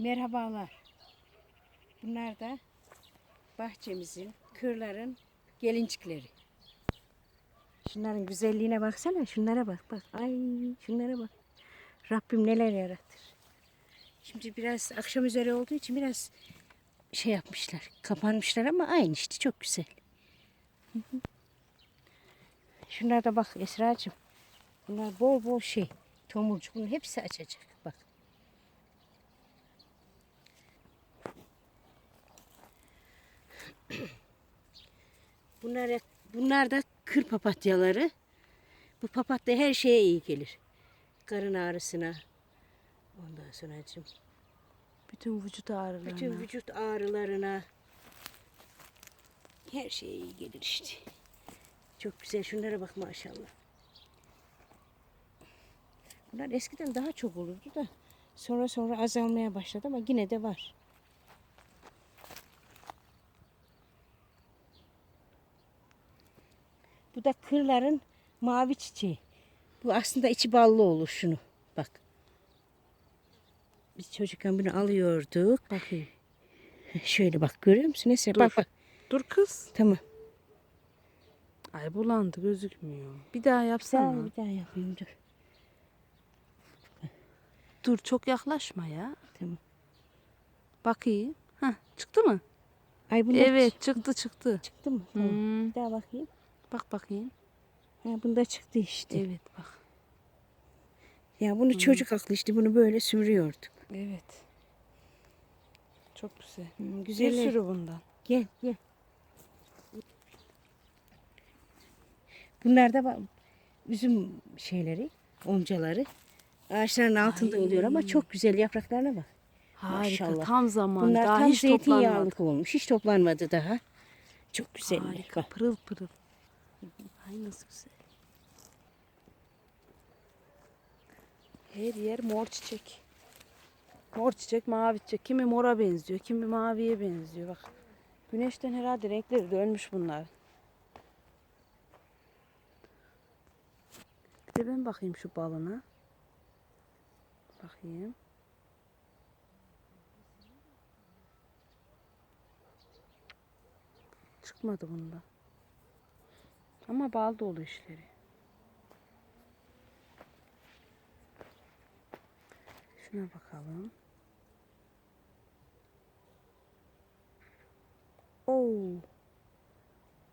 Merhabalar. Bunlar da bahçemizin, kırların gelincikleri. Şunların güzelliğine baksana. Şunlara bak bak. Ay şunlara bak. Rabbim neler yaratır. Şimdi biraz akşam üzeri olduğu için biraz şey yapmışlar. Kapanmışlar ama aynı işte çok güzel. Şunlara da bak Esra'cığım. Bunlar bol bol şey. Tomurcuk. Bunun hepsi açacak. Bak. Bunlar, bunlar da kır papatyaları. Bu papatya her şeye iyi gelir. Karın ağrısına. Ondan sonra Bütün vücut ağrılarına. bütün vücut ağrılarına. Her şeye iyi gelir işte. Çok güzel. Şunlara bak maşallah. Bunlar eskiden daha çok olurdu da sonra sonra azalmaya başladı ama yine de var. Bu da kırların mavi çiçeği. Bu aslında içi ballı olur şunu. Bak. Biz çocukken bunu alıyorduk. Bakayım. Şöyle bak görüyor musun? Neyse Dur. bak bak. Dur kız. Tamam. Ay bulandı gözükmüyor. Bir daha yapsana. bir daha yapayım dur. Dur çok yaklaşma ya. Tamam. Bakayım. Hah çıktı mı? Ay bunda Evet çıktı çıktı. çıktı mı? Tamam. Hmm. Bir daha bakayım. Bak bakayım. Ha, bunda çıktı işte. Evet bak. Ya bunu çocuk aklı işte bunu böyle sürüyorduk. Evet. Çok güzel. Bir güzel. sürü bundan. Gel gel. Bunlar da bak, üzüm şeyleri, omcaları. Ağaçların altında Ay. oluyor ama çok güzel yapraklarına bak. Harika. Maşallah. Tam zaman. Bunlar daha tam hiç zeytinyağlık olmuş. Hiç toplanmadı daha. Çok güzeller. Harika. Bak. Pırıl pırıl. Ay nasıl güzel. Her yer mor çiçek. Mor çiçek, mavi çiçek. Kimi mora benziyor, kimi maviye benziyor. Bak. Güneşten herhalde renkleri dönmüş bunlar. Bir de ben bakayım şu balına. Bakayım. Çıkmadı bunda. Ama bal dolu işleri. Şuna bakalım. Oo.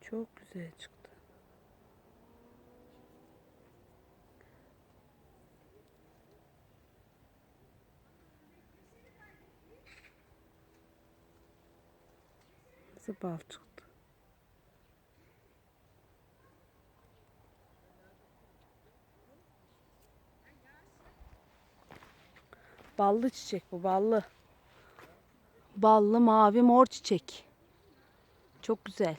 Çok güzel çıktı. Nasıl bal çıktı? Ballı çiçek bu ballı. Ballı mavi mor çiçek. Çok güzel.